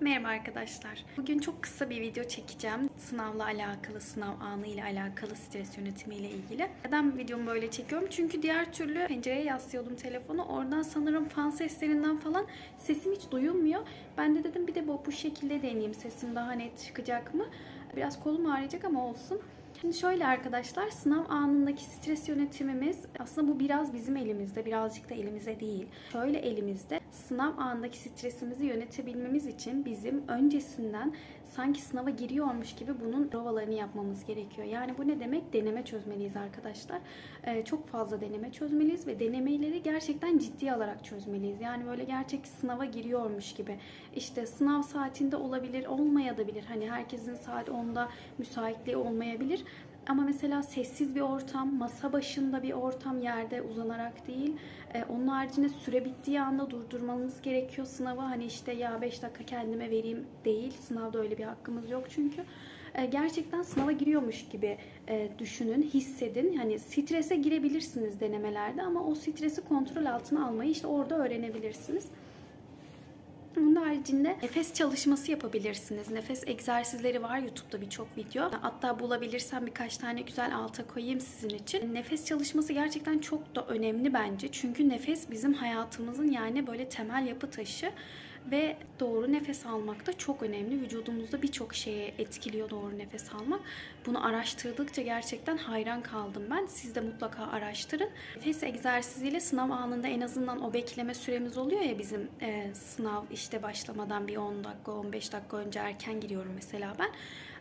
Merhaba arkadaşlar. Bugün çok kısa bir video çekeceğim. Sınavla alakalı, sınav anı ile alakalı, stres yönetimi ile ilgili. Neden videomu böyle çekiyorum? Çünkü diğer türlü pencereye yaslıyordum telefonu. Oradan sanırım fan seslerinden falan sesim hiç duyulmuyor. Ben de dedim bir de bu, bu şekilde deneyeyim. Sesim daha net çıkacak mı? Biraz kolum ağrıyacak ama olsun. Şimdi şöyle arkadaşlar sınav anındaki stres yönetimimiz aslında bu biraz bizim elimizde birazcık da elimizde değil. Şöyle elimizde sınav anındaki stresimizi yönetebilmemiz için bizim öncesinden sanki sınava giriyormuş gibi bunun provalarını yapmamız gerekiyor. Yani bu ne demek? Deneme çözmeliyiz arkadaşlar. Ee, çok fazla deneme çözmeliyiz ve denemeleri gerçekten ciddiye alarak çözmeliyiz. Yani böyle gerçek sınava giriyormuş gibi. İşte sınav saatinde olabilir, olmayabilir. Hani herkesin saat 10'da müsaitliği olmayabilir. Ama mesela sessiz bir ortam, masa başında bir ortam, yerde uzanarak değil. Ee, onun haricinde süre bittiği anda durdurmanız gerekiyor sınavı. Hani işte ya 5 dakika kendime vereyim değil. Sınavda öyle bir hakkımız yok çünkü. Ee, gerçekten sınava giriyormuş gibi e, düşünün, hissedin. Hani strese girebilirsiniz denemelerde ama o stresi kontrol altına almayı işte orada öğrenebilirsiniz. Haricinde nefes çalışması yapabilirsiniz. Nefes egzersizleri var YouTube'da birçok video. Hatta bulabilirsem birkaç tane güzel alta koyayım sizin için. Nefes çalışması gerçekten çok da önemli bence. Çünkü nefes bizim hayatımızın yani böyle temel yapı taşı ve doğru nefes almak da çok önemli. Vücudumuzda birçok şeye etkiliyor doğru nefes almak. Bunu araştırdıkça gerçekten hayran kaldım ben. Siz de mutlaka araştırın. Nefes egzersiziyle sınav anında en azından o bekleme süremiz oluyor ya bizim e, sınav işte başlamadan bir 10 dakika 15 dakika önce erken giriyorum mesela ben.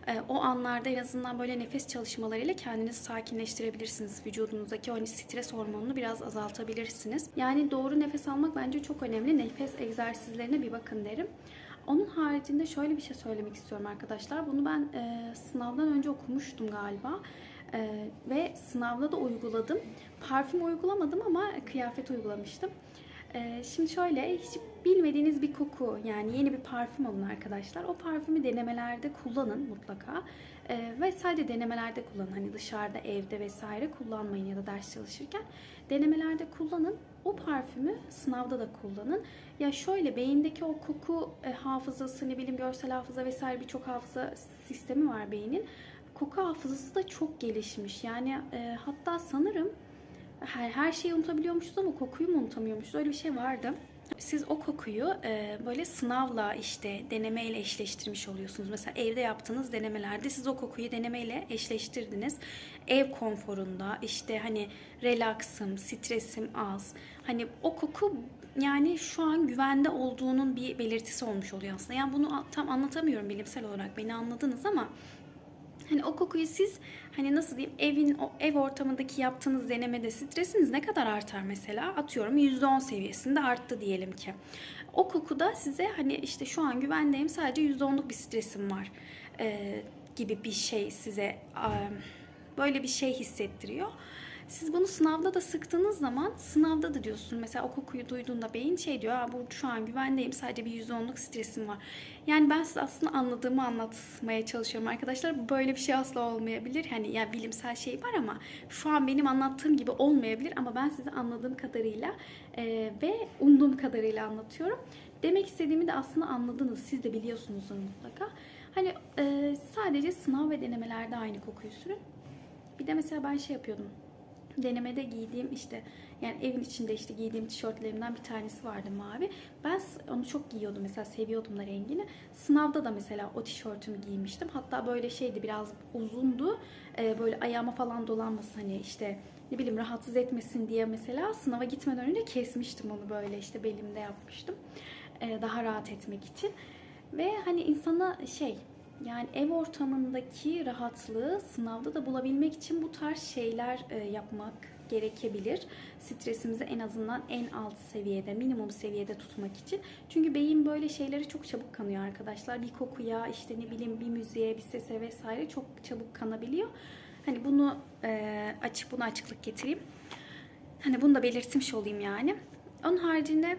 E, o anlarda en azından böyle nefes çalışmalarıyla kendinizi sakinleştirebilirsiniz. Vücudunuzdaki o hani stres hormonunu biraz azaltabilirsiniz. Yani doğru nefes almak bence çok önemli. Nefes egzersizlerine bir bakın derim. Onun haricinde şöyle bir şey söylemek istiyorum arkadaşlar. Bunu ben e, sınavdan önce okumuştum galiba. E, ve sınavda da uyguladım. Parfüm uygulamadım ama kıyafet uygulamıştım. E, şimdi şöyle hiç bilmediğiniz bir koku yani yeni bir parfüm alın arkadaşlar. O parfümü denemelerde kullanın mutlaka. E, ve sadece denemelerde kullanın. Hani dışarıda, evde vesaire kullanmayın ya da ders çalışırken. Denemelerde kullanın. O parfümü sınavda da kullanın. Ya şöyle beyindeki o koku e, hafızası, ne bileyim görsel hafıza vesaire birçok hafıza sistemi var beynin. Koku hafızası da çok gelişmiş. Yani e, hatta sanırım her, her şeyi unutabiliyormuşuz ama kokuyu mu unutamıyormuşuz? Öyle bir şey vardı. Siz o kokuyu e, böyle sınavla işte denemeyle eşleştirmiş oluyorsunuz. Mesela evde yaptığınız denemelerde siz o kokuyu denemeyle eşleştirdiniz. Ev konforunda işte hani relaksım, stresim az. Hani o koku yani şu an güvende olduğunun bir belirtisi olmuş oluyor aslında. Yani bunu tam anlatamıyorum bilimsel olarak. Beni anladınız ama Hani o kokuyu siz hani nasıl diyeyim evin o ev ortamındaki yaptığınız denemede stresiniz ne kadar artar mesela? Atıyorum %10 seviyesinde arttı diyelim ki. O koku da size hani işte şu an güvendeyim sadece %10'luk bir stresim var e, gibi bir şey size e, böyle bir şey hissettiriyor. Siz bunu sınavda da sıktığınız zaman sınavda da diyorsun mesela o kokuyu duyduğunda beyin şey diyor bu şu an güvendeyim sadece bir %10'luk stresim var. Yani ben size aslında anladığımı anlatmaya çalışıyorum arkadaşlar. Böyle bir şey asla olmayabilir. Hani ya bilimsel şey var ama şu an benim anlattığım gibi olmayabilir ama ben size anladığım kadarıyla e, ve umduğum kadarıyla anlatıyorum. Demek istediğimi de aslında anladınız. Siz de biliyorsunuzdur mutlaka. Hani e, sadece sınav ve denemelerde aynı kokuyu sürün. Bir de mesela ben şey yapıyordum denemede giydiğim işte yani evin içinde işte giydiğim tişörtlerimden bir tanesi vardı mavi. Ben onu çok giyiyordum mesela seviyordum da rengini. Sınavda da mesela o tişörtümü giymiştim. Hatta böyle şeydi biraz uzundu. Ee, böyle ayağıma falan dolanmasın hani işte ne bileyim rahatsız etmesin diye mesela sınava gitmeden önce kesmiştim onu böyle işte belimde yapmıştım. Ee, daha rahat etmek için. Ve hani insana şey yani ev ortamındaki rahatlığı sınavda da bulabilmek için bu tarz şeyler e, yapmak gerekebilir. Stresimizi en azından en alt seviyede, minimum seviyede tutmak için. Çünkü beyin böyle şeyleri çok çabuk kanıyor arkadaşlar. Bir kokuya, işte ne bileyim bir müziğe, bir sese vesaire çok çabuk kanabiliyor. Hani bunu e, açık, buna açıklık getireyim. Hani bunu da belirtmiş olayım yani. Onun haricinde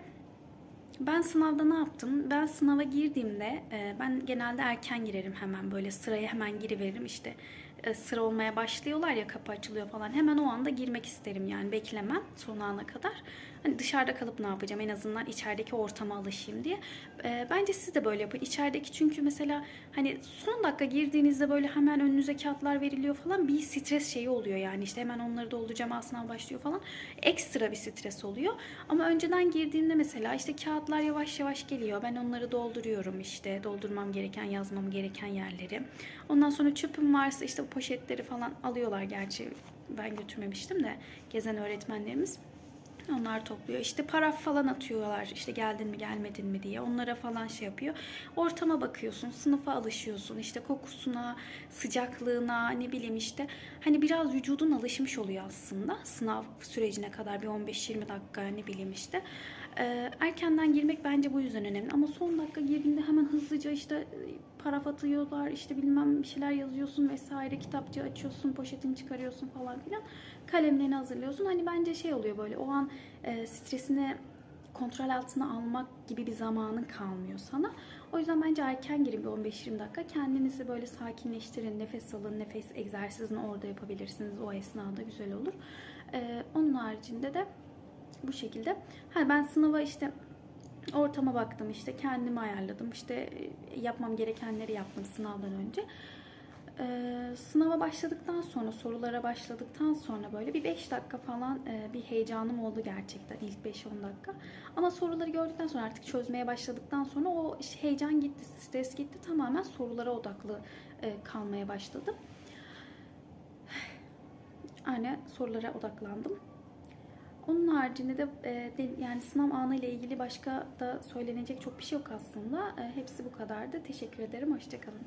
ben sınavda ne yaptım? Ben sınava girdiğimde e, ben genelde erken girerim hemen böyle sıraya hemen giriveririm işte sıra olmaya başlıyorlar ya kapı açılıyor falan. Hemen o anda girmek isterim yani beklemem son ana kadar. Hani dışarıda kalıp ne yapacağım en azından içerideki ortama alışayım diye. E, bence siz de böyle yapın. İçerideki çünkü mesela hani son dakika girdiğinizde böyle hemen önünüze kağıtlar veriliyor falan bir stres şeyi oluyor yani işte hemen onları dolduracağım sınav başlıyor falan. Ekstra bir stres oluyor. Ama önceden girdiğimde mesela işte kağıtlar yavaş yavaş geliyor. Ben onları dolduruyorum işte doldurmam gereken yazmam gereken yerleri. Ondan sonra çöpüm varsa işte poşetleri falan alıyorlar gerçi ben götürmemiştim de gezen öğretmenlerimiz. Onlar topluyor. İşte paraf falan atıyorlar. İşte geldin mi gelmedin mi diye. Onlara falan şey yapıyor. Ortama bakıyorsun. Sınıfa alışıyorsun. İşte kokusuna, sıcaklığına ne bileyim işte. Hani biraz vücudun alışmış oluyor aslında. Sınav sürecine kadar bir 15-20 dakika ne bileyim işte. Ee, erkenden girmek bence bu yüzden önemli. Ama son dakika girdiğinde hemen hızlıca işte e, paraf atıyorlar. işte bilmem bir şeyler yazıyorsun vesaire. Kitapçı açıyorsun, poşetini çıkarıyorsun falan filan. Kalemlerini hazırlıyorsun. Hani bence şey oluyor böyle o an e, stresini kontrol altına almak gibi bir zamanın kalmıyor sana. O yüzden bence erken girin bir 15-20 dakika. Kendinizi böyle sakinleştirin, nefes alın, nefes egzersizini orada yapabilirsiniz. O esnada güzel olur. Ee, onun haricinde de bu şekilde. Ha, ben sınava işte ortama baktım işte kendimi ayarladım işte e, yapmam gerekenleri yaptım sınavdan önce. Ee, sınava başladıktan sonra sorulara başladıktan sonra böyle bir 5 dakika falan e, bir heyecanım oldu gerçekten ilk 5-10 dakika. Ama soruları gördükten sonra artık çözmeye başladıktan sonra o işte heyecan gitti, stres gitti tamamen sorulara odaklı e, kalmaya başladım. Yani sorulara odaklandım. Onun haricinde de, e, de- yani sınav anı ile ilgili başka da söylenecek çok bir şey yok aslında. E, hepsi bu kadardı. Teşekkür ederim. Hoşçakalın.